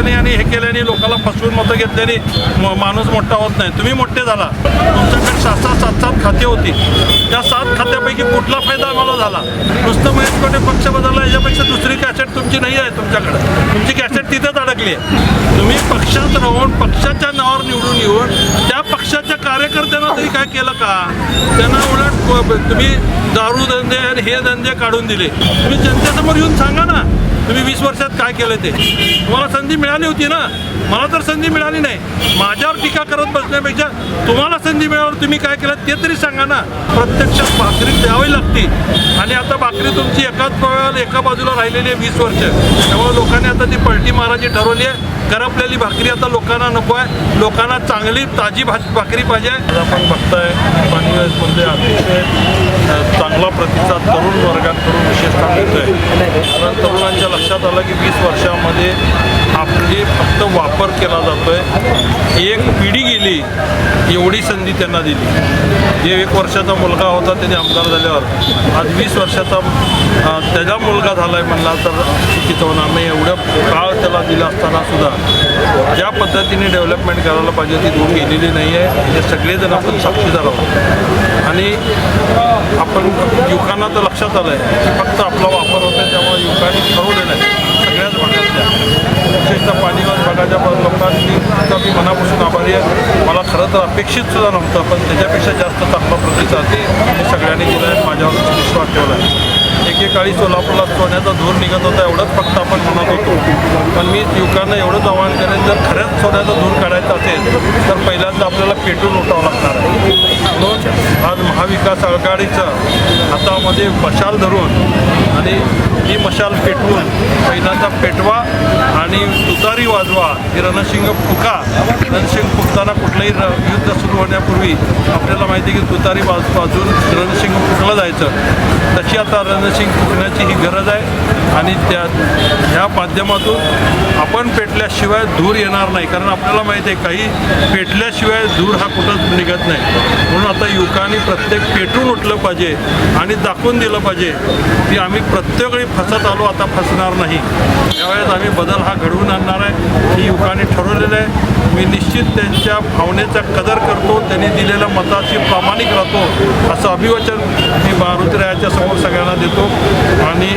केल्याने आणि हे केल्याने लोकांना फसवून मतं घेतल्याने माणूस मोठा होत नाही. तुम्ही मोठे झाला. तुमच्याकडे सात सात सात सात खाते होती. त्या सात खात्यापैकी कुठला फायदा आम्हाला झाला? नुसतं महेश कोटे पक्ष बदलला याच्यापेक्षा दुसरी कॅसेट तुमची नाही आहे तुमच्याकडे. तुमची कॅसेट तिथेच अडकली आहे. तुम्ही पक्षात राहून पक्षाच्या नावावर निवडून येऊन त्या पक्षाच्या कार्यकर्त्यांना तरी काय केलं का? त्यांना उलट तुम्ही दारू धंदे आणि हे धंदे काढून दिले. तुम्ही जनतेसमोर येऊन सांगा ना. तुम्ही वीस वर्षात काय केलं ते? तुम्हाला संधी मिळाली होती ना? मला तर संधी मिळाली नाही. माझ्यावर टीका करत बसण्यापेक्षा तुम्हाला संधी मिळाल्यावर तुम्ही काय केलं ते तरी सांगा ना. प्रत्यक्षात भाकरी द्यावी लागते. आणि आता भाकरी तुमची एकाच पायाला एका बाजूला राहिलेली आहे वीस वर्ष. त्यामुळे लोकांनी आता ती पलटी मारायची ठरवली आहे. करपलेली भाकरी आता लोकांना नको आहे. लोकांना चांगली ताजी भाज भाकरी पाहिजे. आपण बघताय पाणीमध्ये अतिशय चांगला प्रतिसाद तरुण वर्गाकडून विशेषतः मिळतोय कारण तरुणांच्या लक्षात आलं की वीस वर्षामध्ये आपली फक्त वापर केला जातोय. एक पिढी गेली एवढी संधी त्यांना दिली. जे एक वर्षाचा मुलगा होता त्याने आमदार झाल्यावर. आज वीस वर्षाचा त्याचा मुलगा झाला आहे म्हणला तर चुकीचं होणार नाही एवढं काळ त्याला दिला असताना सुद्धा. ज्या पद्धतीने डेव्हलपमेंट करायला पाहिजे ती दूर गेलेली नाही आहे. हे सगळेजण आपण साक्षीदार आहोत. आणि आपण युवकांना तर लक्षात आलं आहे की फक्त आपला वापर होतो त्यामुळे युवकांनी ठरवलेलं आहे. सगळ्याच भागातल्या. विशेषतः पाणीवाद भागाच्या लोकांनी तर मी मनापासून आभारी आहे. मला खरं तर अपेक्षित सुद्धा नव्हतं पण त्याच्यापेक्षा जास्त चांगला प्रतिसाद हे सगळ्यांनी दिला आहे माझ्यावर विश्वास ठेवला आहे. एकेकाळी सोलापूरला सोन्याचा धूर निघत होता एवढंच फक्त आपण म्हणत होतो. पण मी युवकांना एवढंच आवाहन करेन जर खऱ्याच सोन्याचा धूर काढायचा असेल तर पहिल्यांदा आपल्याला पेटून उठावं लागणार आहे. म्हणून आज महाविकास आघाडीचं हातामध्ये मशाल धरून आणि ही मशाल पेटवून पहिल्यांदा पेटवा आणि तुतारी वाजवा. ही रणशिंग फुका. रणशिंग फुकताना कुठलंही र युद्ध सुरू होण्यापूर्वी आपल्याला माहिती आहे की तुतारी वाज वाजून रणशिंग फुकलं जायचं. तशी आता रणसिंग फुकण्याची ही गरज आहे. आणि त्या ह्या माध्यमातून आपण पेटल्याशिवाय धूर येणार नाही. कारण आपल्याला माहिती आहे काही पेटल्याशिवाय धूर हा कुठंच निघत नाही. म्हणून आता युवकांनी प्रत्येक पेटून उठलं पाहिजे आणि दाखवून दिलं पाहिजे की आम्ही प्रत्येक वेळी फसत आलो आता फसणार नाही. त्यावेळेस आम्ही बदल हा घडवून आणणार आहे. ही युवकांनी ठरवलेलं आहे. मी निश्चित त्यांच्या भावनेचा कदर करतो त्यांनी दिलेल्या मताशी प्रामाणिक राहतो असं अभिवचन मी मारुतीरायाच्या समोर सगळ्यांना देतो. आणि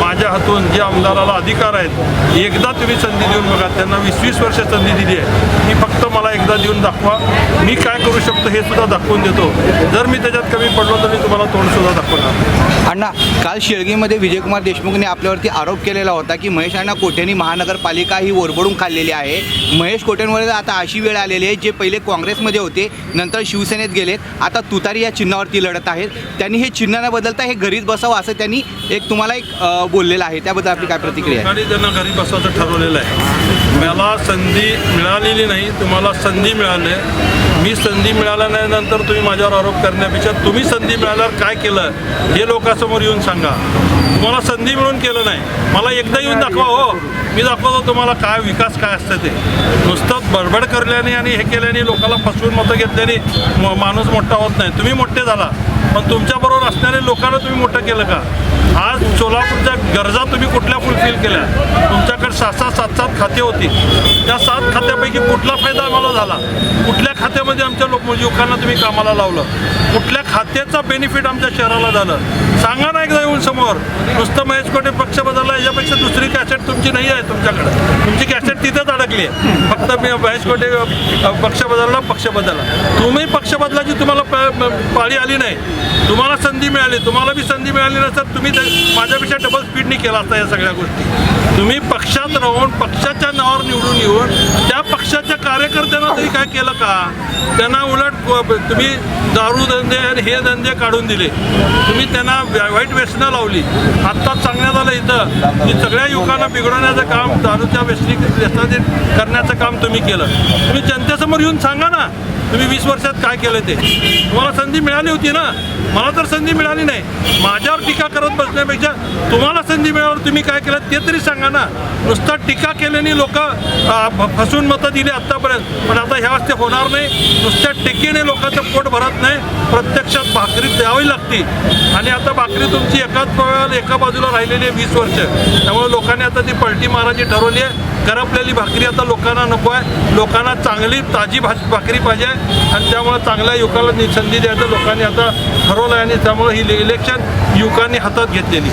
माझ्या हातून जे आमदाराला अधिकार आहेत एकदा तुम्ही संधी देऊन बघा त्यांना वीस वीस वर्ष संधी दिली आहे. ती फक्त मला एकदा देऊन दाखवा. मी काय करू शकतो हे सुद्धा दाखवून देतो. जर मी त्याच्यात कमी पडलो तर मी तुम्हाला तोंडसुद्धा दाखवणार. अण्णा काल शेळगीमध्ये विजयकुमार देशमुखने आपल्यावरती आरोप केलेला होता की महेश अण्णा कोट्यानी महानगरपालिका ही ओरबडून खाल्लेली आहे. महेश कोट्यांवर आता अशी वेळ आलेली आहे जे पहिले काँग्रेसमध्ये होते नंतर शिवसेनेत गेलेत. आता तुतारी या चिन्हावरती लढत आहेत. त्यांनी हे चिन्ह न बदलता हे घरीच बसावं असं त्यांनी एक तुम्हाला एक बोललेलं आहे. त्याबद्दल आपली काय प्रतिक्रिया आहे? आणि त्यांना घरी बसवायचं ठरवलेलं आहे मला संधी मिळालेली नाही तुम्हाला संधी मिळाली. मी संधी मिळाल्या नाही नंतर तुम्ही माझ्यावर आरोप करण्यापेक्षा तुम्ही संधी मिळाल्यावर काय केलं हे लोकांसमोर येऊन सांगा. तुम्हाला संधी मिळून केलं नाही. मला एकदा येऊन दाखवा हो. मी दाखवतो तुम्हाला काय विकास काय असतं ते. नुसतं बडबड करल्याने आणि हे केल्याने लोकांना फसवून मतं घेतल्याने म- माणूस मोठा होत नाही. तुम्ही मोठे झाला. पण तुमच्याबरोबर असणाऱ्या लोकांना तुम्ही मोठं केलं का? आज सोलापूरच्या गरजा तुम्ही कुठल्या फुलफिल केल्या? तुमच्याकडे सात सात सात सात खाते होती. त्या सात खात्यापैकी कुठला फायदा आम्हाला झाला? कुठल्या खात्यामध्ये आमच्या लोक युवकांना तुम्ही कामाला लावलं? कुठल्या खात्याचा बेनिफिट आमच्या शहराला झालं? सांगा ना एकदा येऊन समोर. नुसतं महेश कोटे पक्ष बदलला याच्यापेक्षा दुसरी कॅसेट तुमची नाही आहे तुमच्याकडे. तुमची कॅसेट तिथेच अडकली आहे. फक्त मी महेश कोटे पक्ष बदलला पक्ष बदलला. तुम्ही पक्ष बदलाची तुम्हाला प- पाळी आली नाही. तुम्हाला संधी मिळाली. तुम्हाला बी संधी मिळाली नसतं तुम्ही माझ्यापेक्षा डबल स्पीडनी केला असता या सगळ्या गोष्टी. तुम्ही पक्षात राहून पक्षाच्या नावावर निवडून येऊन त्या पक्षाच्या कार्यकर्त्यांना तरी काय केलं का? त्यांना उलट तुम्ही दारू धंदे आणि हे धंदे काढून दिले. तुम्ही त्यांना व्या- वाईट व्यसनं लावली. आत्ताच सांगण्यात आलं इथं की सगळ्या युवकांना बिघडवण्याचं काम दारूच्या व्यसनी व्यसनाधीन करण्याचं काम तुम्ही केलं. तुम्ही जनतेसमोर येऊन सांगा ना. तुम्ही वीस वर्षात काय केलं ते? तुम्हाला संधी मिळाली होती ना? मला तर संधी मिळाली नाही. माझ्यावर टीका करत बसण्यापेक्षा तुम्हाला संधी मिळाल्यावर तुम्ही काय केलं? ते तरी सांगा ना. नुसतं टीका केल्याने लोक फसून मतं दिली आत्तापर्यंत. पण आता ह्या वाजते होणार नाही. नुसत्या टीकेने लोकांचं पोट भरत नाही. प्रत्यक्षात भाकरी द्यावी लागते. आणि आता भाकरी तुमची एकाच एका बाजूला राहिलेली आहे वीस वर्ष. त्यामुळे लोकांनी आता ती पलटी मारायची ठरवली आहे. करपलेली भाकरी आता लोकांना नको आहे. लोकांना चांगली ताजी भा भाकरी पाहिजे. आणि त्यामुळे चांगल्या युवकाला संधी द्यायचं. लोकांनी आता ठरवलं आहे आणि त्यामुळे ही इलेक्शन युवकांनी हातात घेतलेली.